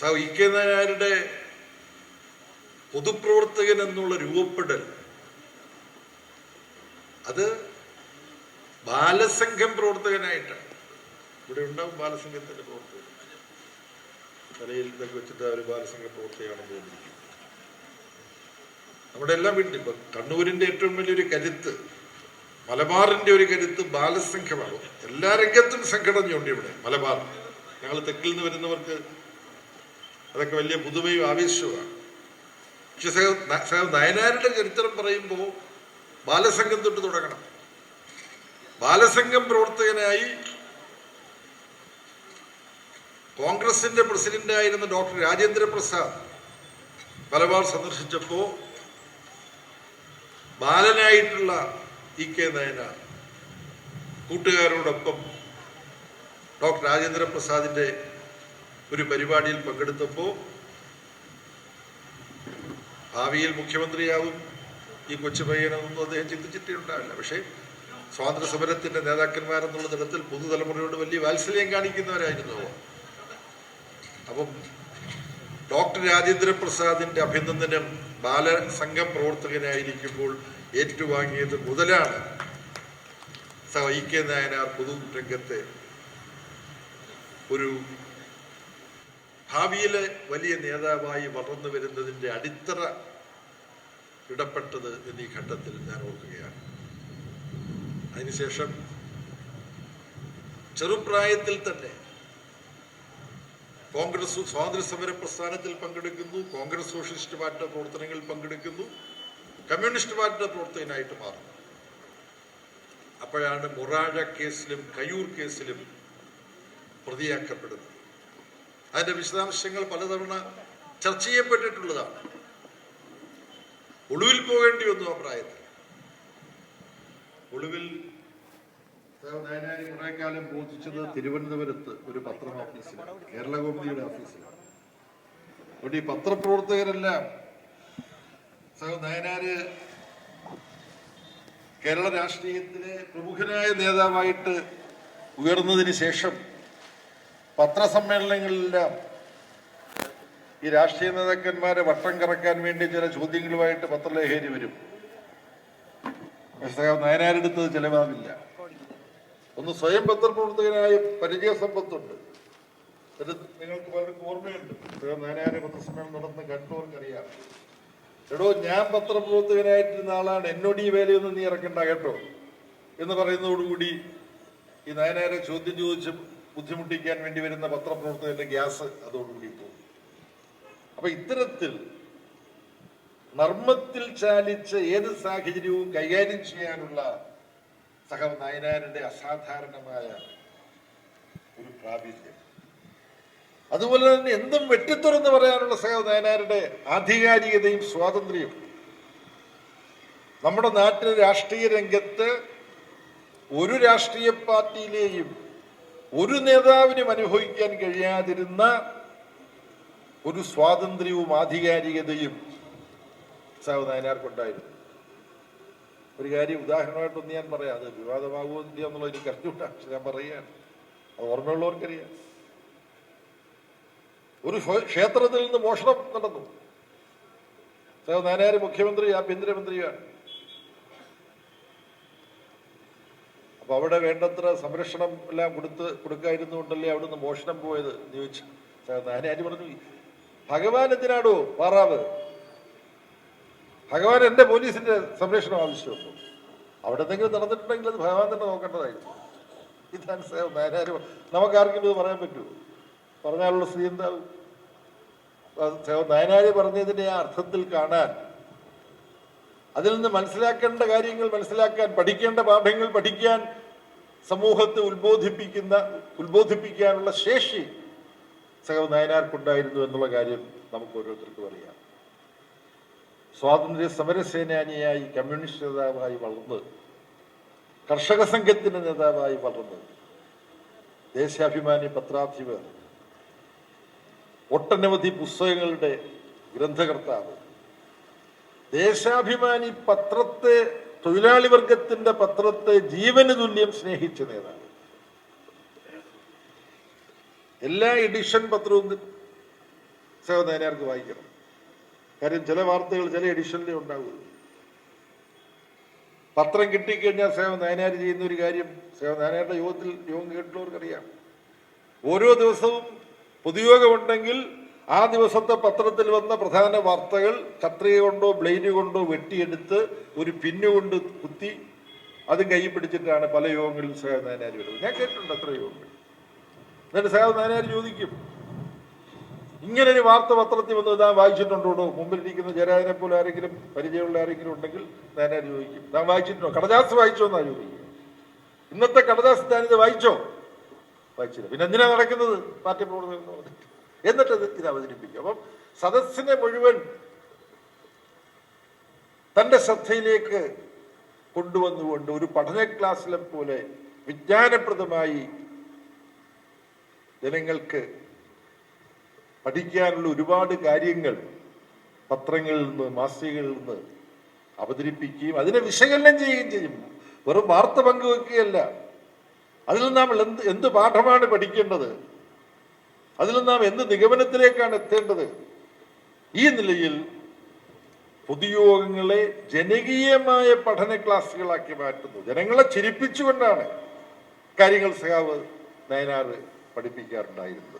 സഹ E K നായരുടെ പൊതുപ്രവർത്തകൻ എന്നുള്ള രൂപപ്പെടൽ അത് ബാലസംഘം പ്രവർത്തകനായിട്ടാണ്. ഇവിടെ ഉണ്ടാവും ബാലസംഘത്തിന്റെ പ്രവർത്തകൻ. തലയിൽ ഇതൊക്കെ വെച്ചിട്ട് അവർ ബാലസംഘ പ്രവർത്തകയാണെന്ന് തോന്നിയിരിക്കും. നമ്മുടെ എല്ലാം വീട്ടിൽ ഇപ്പൊ കണ്ണൂരിന്റെ ഏറ്റവും വലിയൊരു കരുത്ത് മലബാറിന്റെ ഒരു കരുത്ത് ബാലസംഘമാണ്. എല്ലാ രംഗത്തും സംഘടനയുണ്ട് ഇവിടെ മലബാർ. ഞങ്ങൾ തെക്കിൽ നിന്ന് വരുന്നവർക്ക് അതൊക്കെ വലിയ പുതുമയും ആവേശവുമാണ്. പക്ഷെ സഹ നയനാരുടെ ചരിത്രം പറയുമ്പോൾ ബാലസംഘം തൊട്ട് തുടങ്ങണം. ബാലസംഘം പ്രവർത്തകനായി കോൺഗ്രസിന്റെ പ്രസിഡന്റായിരുന്ന ഡോക്ടർ രാജേന്ദ്ര പ്രസാദ് മലബാർ സന്ദർശിച്ചപ്പോൾ ബാലനായിട്ടുള്ള ഇ കെ നയനാർ കൂട്ടുകാരോടൊപ്പം ഡോക്ടർ രാജേന്ദ്ര പ്രസാദിന്റെ ഒരു പരിപാടിയിൽ പങ്കെടുത്തപ്പോൾ ഭാവിയിൽ മുഖ്യമന്ത്രിയാവും ഈ കൊച്ചു പയ്യനൊന്നും അദ്ദേഹം ചിന്തിച്ചിട്ടേ ഉണ്ടാവില്ല പക്ഷേ സ്വാതന്ത്ര്യ സമരത്തിന്റെ നേതാക്കന്മാരെന്നുള്ള തരത്തിൽ പുതുതലമുറയോട് വലിയ വാത്സല്യം കാണിക്കുന്നവരായിരുന്നു അവർ. അപ്പം ഡോക്ടർ രാജേന്ദ്ര പ്രസാദിന്റെ അഭിനന്ദനം ബാലസംഘം പ്രവർത്തകനായിരിക്കുമ്പോൾ ഏറ്റുവാങ്ങിയത് മുതലാണ്. സഹ ഇ കെ നായനാർ പൊതു രംഗത്തെ ഒരു ഭാവിയിലെ വലിയ നേതാവായി വളർന്നു വരുന്നതിന്റെ അടിത്തറ ഇടപെട്ടത് എന്നീ ഘട്ടത്തിൽ ഞാൻ ഓർക്കുകയാണ്. അതിനുശേഷം ചെറുപ്രായത്തിൽ തന്നെ കോൺഗ്രസ് സ്വാതന്ത്ര്യ സമര പ്രസ്ഥാനത്തിൽ പങ്കെടുക്കുന്നു കോൺഗ്രസ് സോഷ്യലിസ്റ്റ് പാർട്ടിയുടെ പ്രവർത്തനങ്ങളിൽ പങ്കെടുക്കുന്നു കമ്മ്യൂണിസ്റ്റ് പാർട്ടിയുടെ പ്രവർത്തകനായിട്ട് മാറുന്നു. അപ്പോഴാണ് മൊറാഴ കേസിലും കയ്യൂർ കേസിലും പ്രതിയാക്കപ്പെടുന്നത്. അതിന്റെ വിശദാംശങ്ങൾ പലതവണ ചർച്ച ചെയ്യപ്പെട്ടിട്ടുള്ളതാണ്. ഒളിവിൽ പോകേണ്ടി വന്നു ആ പ്രായത്തിൽ. ഒളിവിൽ കുറെ കാലം ബോധിച്ചത് തിരുവനന്തപുരത്ത് ഒരു പത്രം ഓഫീസിലാണ് കേരള കോടതിയുടെ ഓഫീസിലാണ്. അതുകൊണ്ട് ഈ പത്രപ്രവർത്തകരെല്ലാം നയനാര് കേരള രാഷ്ട്രീയത്തിലെ പ്രമുഖനായ നേതാവായിട്ട് ഉയർന്നതിന് ശേഷം പത്രസമ്മേളനങ്ങളിലെല്ലാം ഈ രാഷ്ട്രീയ നേതാക്കന്മാരെ വട്ടം കറക്കാൻ വേണ്ടി ചില ചോദ്യങ്ങളുമായിട്ട് പത്രലേഖരി വരും. നയനാരെടുത്തത് ചിലവാകില്ല. ഒന്ന് സ്വയം പത്രപ്രവർത്തകനായ പരിചയ സമ്പത്തുണ്ട്. നിങ്ങൾക്ക് പലർക്കും ഓർമ്മയുണ്ട്. നയനാര് പത്രസമ്മേളനം നടന്ന് കണ്ടവർക്കറിയാം. എടോ ഞാൻ പത്രപ്രവർത്തകനായിട്ടിരുന്ന ആളാണ്. എന്നോട് ഈ വേലയൊന്നും നീ ഇറക്കണ്ട കേട്ടോ? എന്ന് പറയുന്നതോടുകൂടി ഈ നയനാരെ ചോദ്യം ചോദിച്ച് ബുദ്ധിമുട്ടിക്കാൻ വേണ്ടി വരുന്ന പത്രപ്രവർത്തകന്റെ ഗ്യാസ് അതോടുകൂടി പോകും. അപ്പൊ ഇത്തരത്തിൽ നർമ്മത്തിൽ ചാലിച്ച് ഏത് സാഹചര്യവും കൈകാര്യം ചെയ്യാനുള്ള സഹ നായനാരന്റെ അസാധാരണമായ ഒരു പ്രാവീണ്യം. അതുപോലെ തന്നെ എന്തും വെട്ടിത്തുറന്ന് പറയാനുള്ള സഹ നയനാരുടെ ആധികാരികതയും സ്വാതന്ത്ര്യവും. നമ്മുടെ നാട്ടിലെ രാഷ്ട്രീയ രംഗത്ത് ഒരു രാഷ്ട്രീയ പാർട്ടിയിലെയും ഒരു നേതാവിനും അനുഭവിക്കാൻ കഴിയാതിരുന്ന ഒരു സ്വാതന്ത്ര്യവും ആധികാരികതയും സാഹു നായനാർക്കുണ്ടായിരുന്നു ഒരു കാര്യം ഉദാഹരണമായിട്ടൊന്ന് ഞാൻ പറയാം. അത് വിവാദമാകുമോ ഇല്ലയോ എന്നുള്ളത് എനിക്ക് അറിഞ്ഞൂടാ പക്ഷെ ഞാൻ പറയുകയാണ്. അത് ഓർമ്മയുള്ളവർക്കറിയാം. ഒരു ക്ഷേ- ക്ഷേത്രത്തിൽ നിന്ന് മോഷണം നടന്നു. സാഹു നായനാർ മുഖ്യമന്ത്രി ആഭ്യന്തരമന്ത്രിയാണ് അപ്പൊ അവിടെ വേണ്ടത്ര സംരക്ഷണം എല്ലാം കൊടുത്ത് കൊടുക്കായിരുന്നുകൊണ്ടല്ലേ അവിടുന്ന് മോഷണം പോയത് എന്ന് ചോദിച്ചു. ആര് പറഞ്ഞു ഭഗവാൻ എന്തിനാടോ പാറാവ് ഭഗവാൻ എന്റെ പോലീസിന്റെ സംരക്ഷണം ആവശ്യമുണ്ടോ അവിടെ എന്തെങ്കിലും നടന്നിട്ടുണ്ടെങ്കിൽ അത് ഭഗവാൻ തന്നെ നോക്കേണ്ടതായിരുന്നു ഇതാണ് സേവ നായനാര് നമുക്ക് ആർക്കും ഇത് പറയാൻ പറ്റുമോ പറഞ്ഞാലുള്ള സ്ഥിതി എന്താവും? സേവ നായനാര് പറഞ്ഞതിന്റെ ആ അർത്ഥത്തിൽ കാണാൻ അതിൽ നിന്ന് മനസ്സിലാക്കേണ്ട കാര്യങ്ങൾ മനസ്സിലാക്കാൻ പഠിക്കേണ്ട പാഠങ്ങൾ പഠിക്കാൻ സമൂഹത്തെ ഉത്ബോധിപ്പിക്കുന്ന ഉത്ബോധിപ്പിക്കാനുള്ള ശേഷി സഹവ് നായനാർക്കുണ്ടായിരുന്നു എന്നുള്ള കാര്യം നമുക്ക് ഓരോരുത്തർക്കും അറിയാം. സ്വാതന്ത്ര്യ സമരസേനാനിയായി കമ്മ്യൂണിസ്റ്റ് നേതാവായി വളർന്ന് കർഷക സംഘത്തിന്റെ നേതാവായി വളർന്ന് ദേശാഭിമാനി പത്രാധിപർ ഒട്ടനവധി പുസ്തകങ്ങളുടെ ഗ്രന്ഥകർത്താവ് ദേശാഭിമാനി പത്രത്തെ തൊഴിലാളി വർഗത്തിന്റെ പത്രത്തെ ജീവന് തുല്യം സ്നേഹിച്ച നേതാവ് എല്ലാ എഡിഷൻ പത്രവും സേവ വായിക്കണം. കാര്യം ചില വാർത്തകൾ ചില എഡിഷനിലേ ഉണ്ടാവുള്ളൂ. പത്രം കിട്ടിക്കഴിഞ്ഞാൽ സേവ നയനാർ ചെയ്യുന്ന ഒരു കാര്യം സേവ നയനാരുടെ യോഗത്തിൽ യോഗം കേട്ടുള്ളവർക്കറിയാം ഓരോ ദിവസവും പൊതുയോഗമുണ്ടെങ്കിൽ ആ ദിവസത്തെ പത്രത്തിൽ വന്ന പ്രധാന വാർത്തകൾ കത്രിക കൊണ്ടോ ബ്ലേഡ് കൊണ്ടോ വെട്ടിയെടുത്ത് ഒരു പിന്നുകൊണ്ട് കുത്തി അതും കൈ പിടിച്ചിട്ടാണ് പല യോഗങ്ങളിലും സഹാബ് നായനാർ വരുന്നത്. ഞാൻ കേട്ടിട്ടുണ്ട് അത്ര യോഗങ്ങൾ എന്നിട്ട് സഹാബ് നായനാർ ചോദിക്കും ഇങ്ങനെ ഒരു വാർത്ത പത്രത്തിൽ വന്ന് താൻ വായിച്ചിട്ടുണ്ടോ മുമ്പിലിരിക്കുന്ന ജരാജനെ പോലെ ആരെങ്കിലും പരിചയമുള്ള ആരെങ്കിലും ഉണ്ടെങ്കിൽ നായനാർ ചോദിക്കും താൻ വായിച്ചിട്ടുണ്ടോ? കടദാസ് വായിച്ചോ എന്നാ ചോദിക്കും. ഇന്നത്തെ കടദാസ് താൻ ഇത് വായിച്ചോ? വായിച്ചില്ല. പിന്നെ എന്തിനാ നടക്കുന്നത്? പാർട്ടി പ്രവർത്തകർ എന്ന് പറഞ്ഞിട്ട്. എന്നിട്ട് ഇത് അവതരിപ്പിക്കും. അപ്പം സദസ്സിനെ മുഴുവൻ തന്റെ ശ്രദ്ധയിലേക്ക് കൊണ്ടുവന്നുകൊണ്ട് ഒരു പഠന ക്ലാസ്സിലെ പോലെ വിജ്ഞാനപ്രദമായി ജനങ്ങൾക്ക് പഠിക്കാനുള്ള ഒരുപാട് കാര്യങ്ങൾ പത്രങ്ങളിൽ നിന്ന് മാസികകളിൽ നിന്ന് അവതരിപ്പിക്കുകയും അതിനെ വിശകലനം ചെയ്യുകയും ചെയ്യും. വെറും വാർത്ത പങ്കുവെക്കുകയല്ല. അതിൽ നാം എന്ത് എന്ത് പാഠമാണ് പഠിക്കേണ്ടത്? അതിൽ നാം എന്ത് നിഗമനത്തിലേക്കാണ് എത്തേണ്ടത്? ഈ നിലയിൽ പൊതുയോഗങ്ങളെ ജനകീയമായ പഠന ക്ലാസ്സുകളാക്കി മാറ്റുന്നു. ജനങ്ങളെ ചിരിപ്പിച്ചുകൊണ്ടാണ് കാര്യങ്ങൾ സഖാവ് നയനാറ് പഠിപ്പിക്കാറുണ്ടായിരുന്നത്.